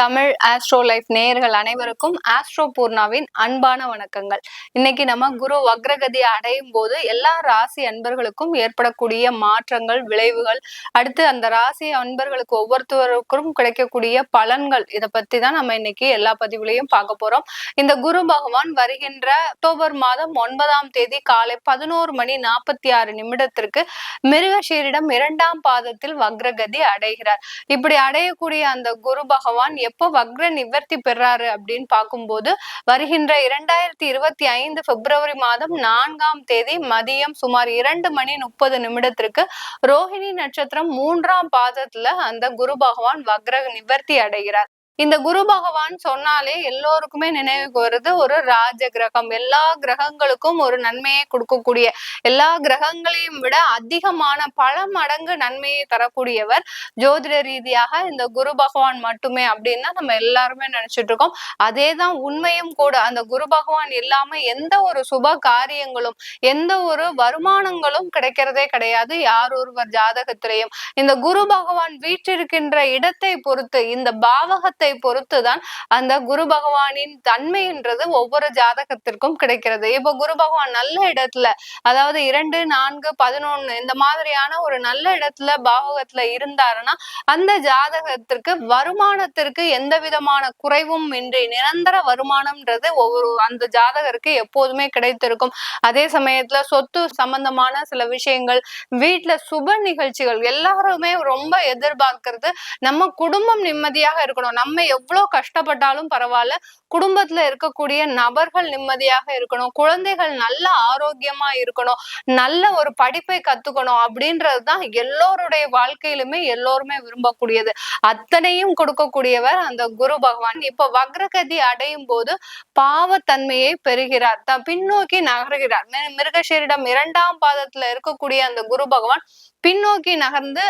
Tamil astro life நேயர்கள் அனைவருக்கும் astro பூர்ணாவின் அன்பான வணக்கங்கள். இன்னைக்கு நம்ம குரு வக்ரகதி அடையும் போது எல்லா ராசி அன்பர்களுக்கும் ஏற்படக்கூடிய மாற்றங்கள் விளைவுகள் அடுத்து அந்த ராசி அன்பர்களுக்கு ஒவ்வொருத்தருக்கும் கிடைக்கக்கூடிய பலன்கள் இதை பத்தி தான் நம்ம இன்னைக்கு எல்லா பதிவுலையும் பார்க்க போறோம். இந்த குரு பகவான் வருகின்ற அக்டோபர் மாதம் ஒன்பதாம் தேதி காலை பதினோரு மணி நாற்பத்தி ஆறு நிமிடத்திற்கு மிருகஷீரிடம் இரண்டாம் பாதத்தில் வக்ரகதி அடைகிறார். இப்படி அடையக்கூடிய அந்த குரு பகவான் எப்போ வக்ர நிவர்த்தி பெறாரு அப்படின்னு பார்க்கும்போது வருகின்ற இரண்டாயிரத்தி இருபத்தி ஐந்து பிப்ரவரி மாதம் நான்காம் தேதி மதியம் சுமார் இரண்டு மணி முப்பது நிமிடத்திற்கு ரோஹிணி நட்சத்திரம் மூன்றாம் பாதத்துல அந்த குரு பகவான் வக்ர நிவர்த்தி அடைகிறார். இந்த குரு பகவான் சொன்னாலே எல்லோருக்குமே நினைவுக்கு வருது. ஒரு ராஜ கிரகம் எல்லா கிரகங்களுக்கும் ஒரு நன்மையை கொடுக்கக்கூடிய எல்லா கிரகங்களையும் விட அதிகமான பல மடங்கு நன்மையை தரக்கூடியவர் ஜோதிட ரீதியாக இந்த குரு பகவான் மட்டுமே அப்படின்னு நம்ம எல்லாருமே நினைச்சிட்டு இருக்கோம். அதே தான் உண்மையும் கூட அந்த குரு பகவான் இல்லாம எந்த ஒரு சுப காரியங்களும் எந்த ஒரு வருமானங்களும் கிடைக்கிறதே கிடையாது. யார் ஒருவர் ஜாதகத்திலையும். இந்த குரு பகவான் வீற்றிருக்கின்ற இடத்தை பொறுத்து இந்த பாவகத்தை ஜாதகத்தை பொறுத்துதான் அந்த குரு பகவானின் தன்மைன்றது ஒவ்வொரு ஜாதகத்திற்கும் கிடைக்கிறது. இப்போ குரு பகவான் நல்ல இடத்துல அதாவது இரண்டு நான்கு பதினொன்னு இந்த மாதிரியான ஒரு நல்ல இடத்துல பாவகத்துல இருந்தாருன்னா அந்த ஜாதகத்திற்கு வருமானத்திற்கு எந்த விதமான குறைவும் இன்றி நிரந்தர வருமானம்ன்றது ஒவ்வொரு அந்த ஜாதகருக்கு எப்போதுமே கிடைத்திருக்கும். அதே சமயத்துல சொத்து சம்பந்தமான சில விஷயங்கள் வீட்டுல சுப நிகழ்ச்சிகள் எல்லாருமே ரொம்ப எதிர்பார்க்கிறது நம்ம குடும்பம் நிம்மதியாக இருக்கணும். நம்ம நம்ம எவ்வளவு கஷ்டப்பட்டாலும் பரவாயில்ல. குடும்பத்துல இருக்கக்கூடிய நபர்கள் நிம்மதியாக இருக்கணும். குழந்தைகள் நல்ல ஆரோக்கியமா இருக்கணும். நல்ல ஒரு படிப்பை கத்துக்கணும் அப்படின்றதுதான் எல்லோருடைய வாழ்க்கையிலுமே எல்லோருமே விரும்பக்கூடியது. அத்தனையும் கொடுக்கக்கூடியவர் அந்த குரு பகவான். இப்ப வக்ரகதி அடையும் போது பாவத்தன்மையை பெறுகிறார். தான் பின்னோக்கி நகர்கிறார். மிருகஷீரிடம் இரண்டாம் பாதத்துல இருக்கக்கூடிய அந்த குரு பகவான் பின்னோக்கி நகர்ந்து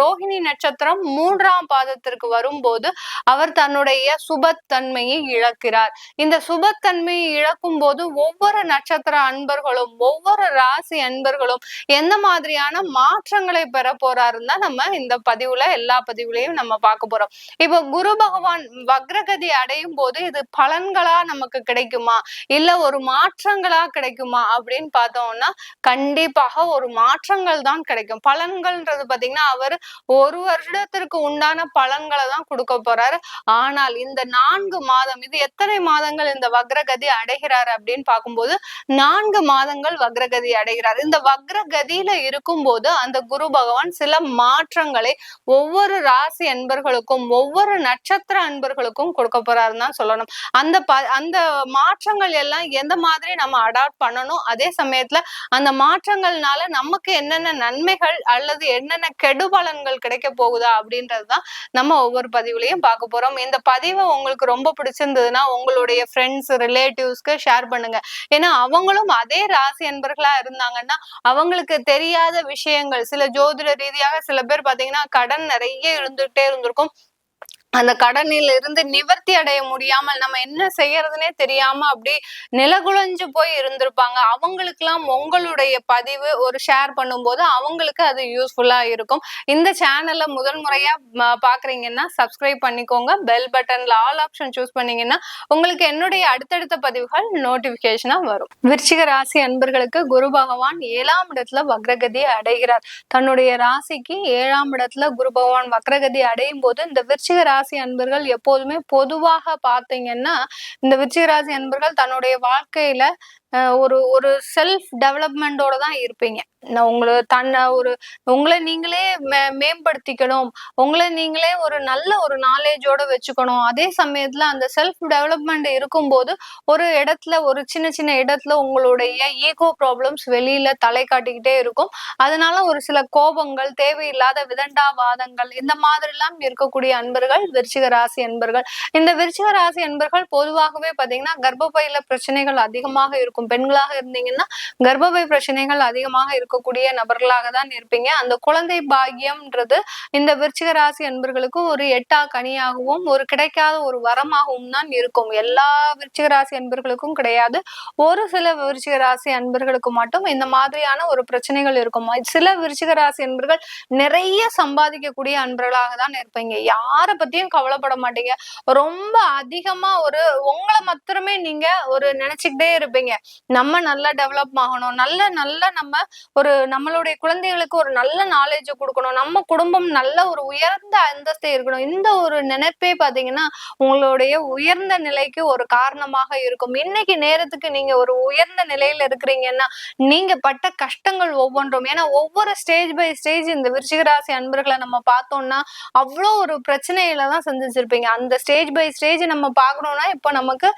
ரோஹிணி நட்சத்திரம் மூன்றாம் பாதத்திற்கு வரும்போது அவர் தன்னுடைய சுபத்தன்மையை இழக்கிறார். இந்த சுபத்தன்மையை இழக்கும் போது ஒவ்வொரு நட்சத்திர அன்பர்களும் ஒவ்வொரு ராசி அன்பர்களும் எந்த மாதிரியான மாற்றங்களை பெற போறாருன்னு தான் நம்ம இந்த பதிவுல எல்லா பதிவுலையும் நம்ம பார்க்க போறோம். இப்போ குரு பகவான் வக்ரகதி அடையும் போது இது பலன்களா நமக்கு கிடைக்குமா? இல்ல ஒரு மாற்றங்களா கிடைக்குமா? அப்படின்னு பார்த்தோம்னா கண்டிப்பாக ஒரு மாற்றங்கள் தான் கிடைக்கும். பலன்கள்ன்றது பாத்தீங்கன்னா அவர் ஒரு வருடத்திற்கு உண்டான பலன்களை தான் கொடுக்க போறாரு. ஆனால் இந்த நான்கு மாதம் இது எத்தனை மாதங்கள் இந்த வக்ரகதி அடைகிறார் அப்படின்னு பார்க்கும்போது நான்கு மாதங்கள் வக்ரகதி அடைகிறார். இந்த வக்ரகதியில இருக்கும்போது அந்த குரு பகவான் சில மாற்றங்களை ஒவ்வொரு ராசி அன்பர்களுக்கும் ஒவ்வொரு நட்சத்திர அன்பர்களுக்கும் கொடுக்க போறாருன்னு தான் சொல்லணும். அந்த ப அந்த மாற்றங்கள் எல்லாம் எந்த மாதிரி நம்ம அடாப்ட் பண்ணணும்? அதே சமயத்துல அந்த மாற்றங்கள்னால நமக்கு என்னென்ன நன்மைகள் அல்லது என்னென்ன கெடுபலன்கள் கிடைக்க போகுதா அப்படின்றதுதான் நம்ம ஒவ்வொரு பதிவுலையும் பார்க்க போறோம். இந்த பதிவை உங்களுக்கு ரொம்ப பிடிச்சிருந்ததுன்னா உங்களுடைய ஃப்ரெண்ட்ஸ் ரிலேட்டிவ்ஸ்க்கு ஷேர் பண்ணுங்க. ஏன்னா அவங்களும் அதே ராசி அன்பர்களா இருந்தாங்கன்னா அவங்களுக்கு தெரியாத விஷயங்கள் சில ஜோதிட ரீதியாக சில பேர் பாத்தீங்கன்னா கடன் நிறைய இருந்துகிட்டே இருந்திருக்கும். அந்த கடனில் இருந்து நிவர்த்தி அடைய முடியாமல் நம்ம என்ன செய்யறதுனே தெரியாம அப்படி நிலகுலைஞ்சு போய் இருந்திருப்பாங்க. அவங்களுக்கெல்லாம் உங்களுடைய பதிவு ஒரு ஷேர் பண்ணும்போது அவங்களுக்கு அது யூஸ்ஃபுல்லா இருக்கும். இந்த சேனல்ல முதல் முறையா பாக்குறீங்கன்னா சப்ஸ்கிரைப் பண்ணிக்கோங்க. பெல் பட்டன்ல ஆல் ஆப்ஷன் சூஸ் பண்ணீங்கன்னா உங்களுக்கு என்னுடைய அடுத்தடுத்த பதிவுகள் நோட்டிபிகேஷனா வரும். விருச்சிக ராசி அன்பர்களுக்கு குரு பகவான் ஏழாம் இடத்துல வக்ரகதி அடைகிறார். தன்னுடைய ராசிக்கு ஏழாம் இடத்துல குரு பகவான் வக்ரகதி அடையும் போது இந்த விருச்சிக ராசி அன்பர்கள் எப்போதுமே பொதுவாக பார்த்தீங்கன்னா இந்த விருச்சிகராசி அன்பர்கள் தன்னுடைய வாழ்க்கையில ஒரு ஒரு செல்ஃப் டெவலப்மெண்டோட தான் இருப்பீங்க. நான் உங்களை தன்னை ஒரு உங்களை நீங்களே மே மேம்படுத்திக்கணும். உங்களை நீங்களே ஒரு நல்ல ஒரு நாலேஜோட வச்சுக்கணும். அதே சமயத்துல அந்த செல்ஃப் டெவலப்மெண்ட் இருக்கும்போது ஒரு இடத்துல ஒரு சின்ன சின்ன இடத்துல உங்களுடைய ஈகோ ப்ராப்ளம்ஸ் வெளியில தலை காட்டிக்கிட்டே இருக்கும். அதனால ஒரு சில கோபங்கள் தேவையில்லாத விதண்டாவாதங்கள் இந்த மாதிரிலாம் இருக்கக்கூடிய அன்பர்கள் விருச்சிக ராசி அன்பர்கள். இந்த விருச்சிக ராசி அன்பர்கள் பொதுவாகவே பாத்தீங்கன்னா கர்ப்பப்பையில பிரச்சனைகள் அதிகமாக இருக்கும். இருக்கும். பெண்களாக இருந்தீங்கன்னா கர்ப்பப்பை பிரச்சனைகள் அதிகமாக இருக்கக்கூடிய நபர்களாக தான் இருப்பீங்க. அந்த குழந்தை பாக்கியம்ன்றது இந்த விருச்சிக ராசி அன்பர்களுக்கு ஒரு எட்டா கனியாகவும் ஒரு கிடைக்காத ஒரு வரமாகவும் தான் இருக்கும். எல்லா விருச்சிக ராசி அன்பர்களுக்கும் கிடையாது. ஒரு சில விருச்சிக ராசி அன்பர்களுக்கு மட்டும் இந்த மாதிரியான ஒரு பிரச்சனைகள் இருக்கும். சில விருச்சிக ராசி அன்பர்கள் நிறைய சம்பாதிக்கக்கூடிய அன்பர்களாக தான் இருப்பீங்க. யார பத்தியும் கவலைப்பட மாட்டீங்க. ரொம்ப அதிகமா ஒரு உங்களை மாத்திரமே நீங்க ஒரு நினைச்சுக்கிட்டே இருப்பீங்க. நம்ம நல்லா டெவலப் ஆகணும். நல்ல நல்ல நம்ம ஒரு நம்மளுடைய குழந்தைகளுக்கு ஒரு நல்ல நாலேஜ் கொடுக்கணும். நம்ம குடும்பம் நல்ல ஒரு உயர்ந்த அந்தஸ்தை இருக்கணும். இந்த ஒரு நினைப்பே பாத்தீங்கன்னா உங்களுடைய உயர்ந்த நிலைக்கு ஒரு காரணமாக இருக்கும். இன்னைக்கு நேரத்துக்கு நீங்க ஒரு உயர்ந்த நிலையில இருக்கிறீங்கன்னா நீங்க பட்ட கஷ்டங்கள் ஒவ்வொன்றும். ஏன்னா ஒவ்வொரு ஸ்டேஜ் பை ஸ்டேஜ் இந்த விருச்சிகராசி அன்பர்களை நம்ம பார்த்தோம்னா அவ்வளோ ஒரு பிரச்சனையில தான் சந்திச்சிருப்பீங்க. அந்த ஸ்டேஜ் பை ஸ்டேஜ் நம்ம பார்க்கணும்னா இப்போ நமக்கு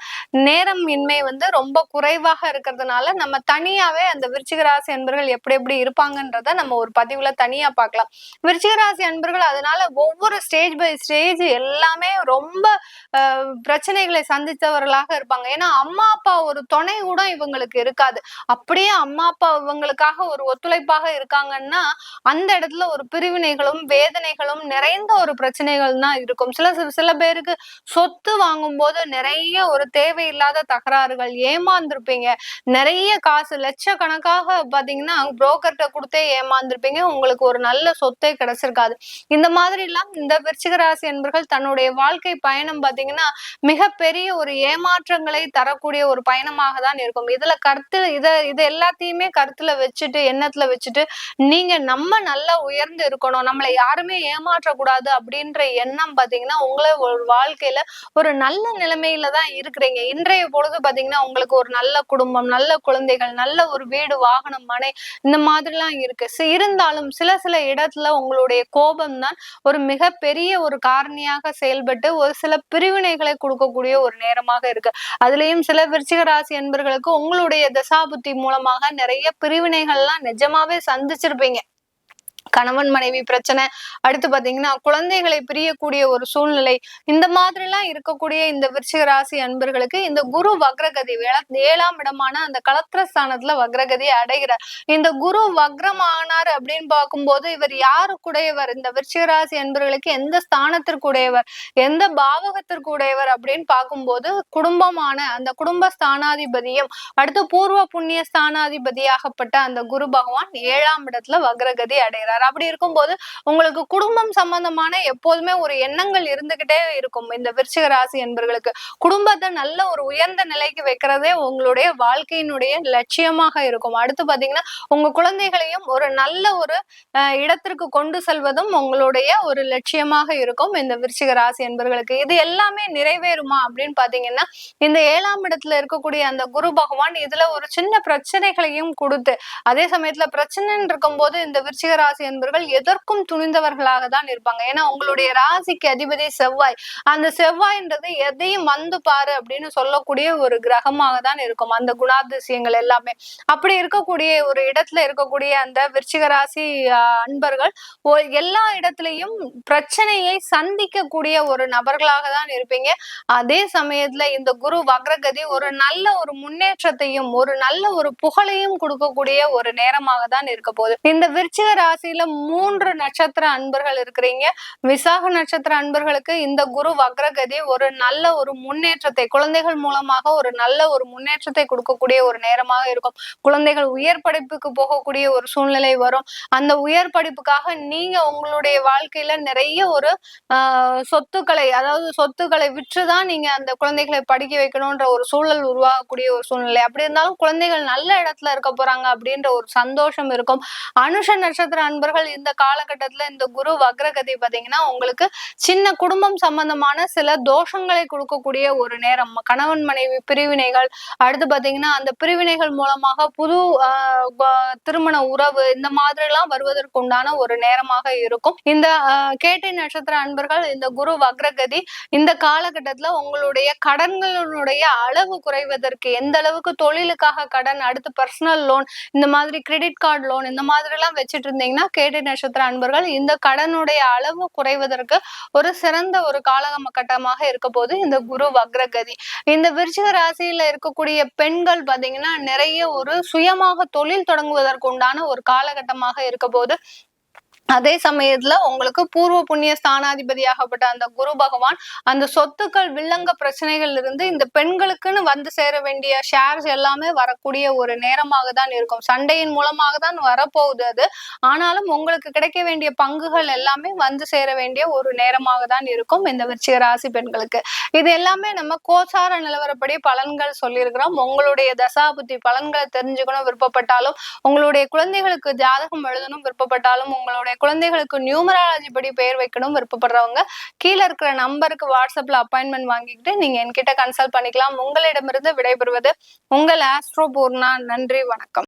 நேரம் இன்மை வந்து ரொம்ப குறைவாக இருக்கிறதுனால நம்ம தனியாவே அந்த விருச்சிகராசி அன்பர்கள் எப்படி எப்படி இருப்பாங்கன்றத நம்ம ஒரு பதிவுல தனியா பார்க்கலாம். விருச்சிகராசி அன்பர்கள் அதனால ஒவ்வொரு ஸ்டேஜ் பை ஸ்டேஜ் எல்லாமே ரொம்ப பிரச்சனைகளை சந்தித்தவர்களாக இருப்பாங்க. ஏன்னா அம்மா அப்பா ஒரு துணை கூட இவங்களுக்கு இருக்காது. அப்படியே அம்மா அப்பா இவங்களுக்காக ஒரு ஒத்துழைப்பாக இருக்காங்கன்னா அந்த இடத்துல ஒரு பிரிவினைகளும் வேதனைகளும் நிறைந்த ஒரு பிரச்சனைகள் தான் இருக்கும். சில சில பேருக்கு சொத்து வாங்கும் போது நிறைய ஒரு தேவையில்லாத தகராறுகள் ஏமாந்திருப்பீங்க. நிறைய காசு லட்சக்கணக்காக பாத்தீங்கன்னா புரோக்கர்கிட்ட கொடுத்தே ஏமாந்துருப்பீங்க. உங்களுக்கு ஒரு நல்ல சொத்தே கிடைச்சிருக்காது. இந்த மாதிரி எல்லாம் இந்த விருச்சிகராசி என்பர்கள் தன்னுடைய வாழ்க்கை பயணம் பாத்தீங்கன்னா மிகப்பெரிய ஒரு ஏமாற்றங்களை தரக்கூடிய ஒரு பயணமாக தான் இருக்கும். இதுல கருத்து இத இதை எல்லாத்தையுமே கருத்துல வச்சுட்டு எண்ணத்துல வச்சுட்டு நீங்க நம்ம நல்லா உயர்ந்து இருக்கணும். நம்மளை யாருமே ஏமாற்றக்கூடாது அப்படின்ற எண்ணம் பாத்தீங்கன்னா உங்களை ஒரு வாழ்க்கையில ஒரு நல்ல நிலைமையில தான் இருக்கிறீங்க. இன்றைய பொழுது பாத்தீங்கன்னா உங்களுக்கு ஒரு நல்ல குடும்பம் நல்ல குழந்தைகள் நல்ல ஒரு வீடு வாகனம் மனை இந்த மாதிரிலாம் இருக்கு. இருந்தாலும் சில சில இடத்துல உங்களுடைய கோபம் தான் ஒரு மிகப்பெரிய ஒரு காரணியாக செயல்பட்டு ஒரு சில பிரிவினைகளை கொடுக்கக்கூடிய ஒரு நேரமாக இருக்கு. அதுலயும் சில விருச்சிக ராசி என்பர்களுக்கு உங்களுடைய தசாபுத்தி மூலமாக நிறைய பிரிவினைகள்லாம் நிஜமாவே சந்திச்சிருப்பீங்க. கணவன் மனைவி பிரச்சனை. அடுத்து பாத்தீங்கன்னா குழந்தைகளை பிரியக்கூடிய ஒரு சூழ்நிலை. இந்த மாதிரி எல்லாம் இருக்கக்கூடிய இந்த விருச்சிக ராசி அன்பர்களுக்கு இந்த குரு வக்ரகதி ஏழாம் இடமான அந்த கலத்திரஸ்தானத்துல வக்ரகதி அடைகிறார். இந்த குரு வக்ரமானார் அப்படின்னு பார்க்கும்போது இவர் யாருக்குடையவர்? இந்த விருச்சிக ராசி அன்பர்களுக்கு எந்த ஸ்தானத்திற்குடையவர்? எந்த பாவகத்திற்குடையவர் அப்படின்னு பார்க்கும்போது குடும்பமான அந்த குடும்ப ஸ்தானாதிபதியும் அடுத்து பூர்வ புண்ணிய ஸ்தானாதிபதியாகப்பட்ட அந்த குரு பகவான் ஏழாம் இடத்துல வக்ரகதி அடைகிறார். சொல்றாரு. அப்படி இருக்கும்போது உங்களுக்கு குடும்பம் சம்பந்தமான எப்போதுமே ஒரு எண்ணங்கள் இருந்துகிட்டே இருக்கும். இந்த விருச்சிக ராசி என்பர்களுக்கு குடும்பத்தை நல்ல ஒரு உயர்ந்த நிலைக்கு வைக்கிறதே உங்களுடைய வாழ்க்கையினுடைய லட்சியமாக இருக்கும். அடுத்து பாத்தீங்கன்னா உங்க குழந்தைகளையும் ஒரு நல்ல ஒரு இடத்திற்கு கொண்டு செல்வதும் உங்களுடைய ஒரு லட்சியமாக இருக்கும் இந்த விருச்சிக ராசி என்பர்களுக்கு. இது எல்லாமே நிறைவேறுமா அப்படின்னு பாத்தீங்கன்னா இந்த ஏழாம் இடத்துல இருக்கக்கூடிய அந்த குரு பகவான் இதுல ஒரு சின்ன பிரச்சனைகளையும் கொடுத்து அதே சமயத்துல பிரச்சனைன்னு இருக்கும் போது இந்த விருச்சிக ராசி ராசி என்பவர்கள் எதற்கும் துணிந்தவர்களாக தான் இருப்பாங்க. ஏன்னா உங்களுடைய ராசிக்கு அதிபதி செவ்வாய். அந்த செவ்வாய்ன்றது எதையும் வந்து பாரு அப்படின்னு சொல்லக்கூடிய ஒரு கிரகமாக தான் இருக்கும். அந்த குணாதிசயங்கள் எல்லாமே. அப்படி இருக்கக்கூடிய ஒரு இடத்துல இருக்கக்கூடிய அந்த விருச்சிக ராசி அன்பர்கள் எல்லா இடத்துலையும் பிரச்சனையை சந்திக்கக்கூடிய ஒரு நபர்களாக தான் இருப்பீங்க. அதே சமயத்துல இந்த குரு வக்ரகதி ஒரு நல்ல ஒரு முன்னேற்றத்தையும் ஒரு நல்ல ஒரு புகழையும் கொடுக்கக்கூடிய ஒரு நேரமாக தான் இருக்க போகுது. இந்த விருச்சிக ராசி ராசியில மூன்று நட்சத்திர அன்பர்கள் இருக்கிறீங்க. விசாக நட்சத்திர அன்பர்களுக்கு இந்த குரு வக்ரகதி ஒரு நல்ல ஒரு முன்னேற்றத்தை குழந்தைகள் மூலமாக ஒரு நல்ல ஒரு முன்னேற்றத்தை கொடுக்கக்கூடிய ஒரு நேரமாக இருக்கும். குழந்தைகள் உயர் படிப்புக்கு போகக்கூடிய ஒரு சூழ்நிலை வரும். அந்த உயர் படிப்புக்காக நீங்க உங்களுடைய வாழ்க்கையில நிறைய ஒரு ஆஹ் சொத்துக்களை அதாவது சொத்துக்களை விற்றுதான் நீங்க அந்த குழந்தைகளை படிக்க வைக்கணும்ன்ற ஒரு சூழல் உருவாகக்கூடிய ஒரு சூழ்நிலை. அப்படி இருந்தாலும் குழந்தைகள் நல்ல இடத்துல இருக்க போறாங்க அப்படின்ற ஒரு சந்தோஷம் இருக்கும். அனுஷ நட்சத்திர அன்பு நண்பர்கள் இந்த காலகட்டத்துல இந்த குரு வக்ரகதி பாத்தீங்கன்னா உங்களுக்கு சின்ன குடும்பம் சம்பந்தமான சில தோஷங்களை கொடுக்கக்கூடிய ஒரு நேரம். கணவன் மனைவி பிரிவினைகள் அடுத்து பாத்தீங்கன்னா அந்த பிரிவினைகள் மூலமாக புது திருமண உறவு இந்த மாதிரி எல்லாம் வருவதற்கு உண்டான ஒரு நேரமாக இருக்கும். இந்த கேட்டை நட்சத்திர அன்பர்கள் இந்த குரு வக்ரகதி இந்த காலகட்டத்துல உங்களுடைய கடன்களுடைய அளவு குறைவதற்கு எந்த அளவுக்கு தொழிலுக்காக கடன் அடுத்து பர்சனல் லோன் இந்த மாதிரி கிரெடிட் கார்டு லோன் இந்த மாதிரி எல்லாம் வச்சுட்டு இருந்தீங்கன்னா கேட்டை நட்சத்திர அன்பர்கள் இந்த கடனுடைய அளவு குறைவதற்கு ஒரு சிறந்த ஒரு காலகட்டமாக இருக்க போது இந்த குரு வக்ரகதி. இந்த விருச்சிக ராசியில இருக்கக்கூடிய பெண்கள் பாத்தீங்கன்னா நிறைய ஒரு சுயமாக தொழில் தொடங்குவதற்கு உண்டான ஒரு காலகட்டமாக இருக்க போது அதே சமயத்துல உங்களுக்கு பூர்வ புண்ணிய ஸ்தானாதிபதியாகப்பட்ட அந்த குரு பகவான் அந்த சொத்துக்கள் வில்லங்க பிரச்சனைகள் இருந்து இந்த பெண்களுக்குன்னு வந்து சேர வேண்டிய ஷேர்ஸ் எல்லாமே வரக்கூடிய ஒரு நேரமாக தான் இருக்கும். சண்டையின் மூலமாக தான் வரப்போகுது அது. ஆனாலும் உங்களுக்கு கிடைக்க வேண்டிய பங்குகள் எல்லாமே வந்து சேர வேண்டிய ஒரு நேரமாக தான் இருக்கும் இந்த விருச்சிக ராசி பெண்களுக்கு. இது எல்லாமே நம்ம கோசார நிலவரப்படி பலன்கள் சொல்லியிருக்கிறோம். உங்களுடைய தசாபுத்தி பலன்களை தெரிஞ்சுக்கணும் விருப்பப்பட்டாலும் உங்களுடைய குழந்தைகளுக்கு ஜாதகம் எழுதணும் விருப்பப்பட்டாலும் உங்களுடைய குழந்தைகளுக்கு நியூமராலஜி படி பெயர் வைக்கணும் விருப்பப்படுறவங்க கீழே இருக்கிற நம்பருக்கு வாட்ஸ்அப்ல அப்பாயின்மெண்ட் வாங்கிக்கிட்டு நீங்க என்கிட்ட கன்சல்ட் பண்ணிக்கலாம். உங்களிடமிருந்து விடைபெறுவது உங்கள் ஆஸ்ட்ரோ பூர்ணா நன்றி வணக்கம்.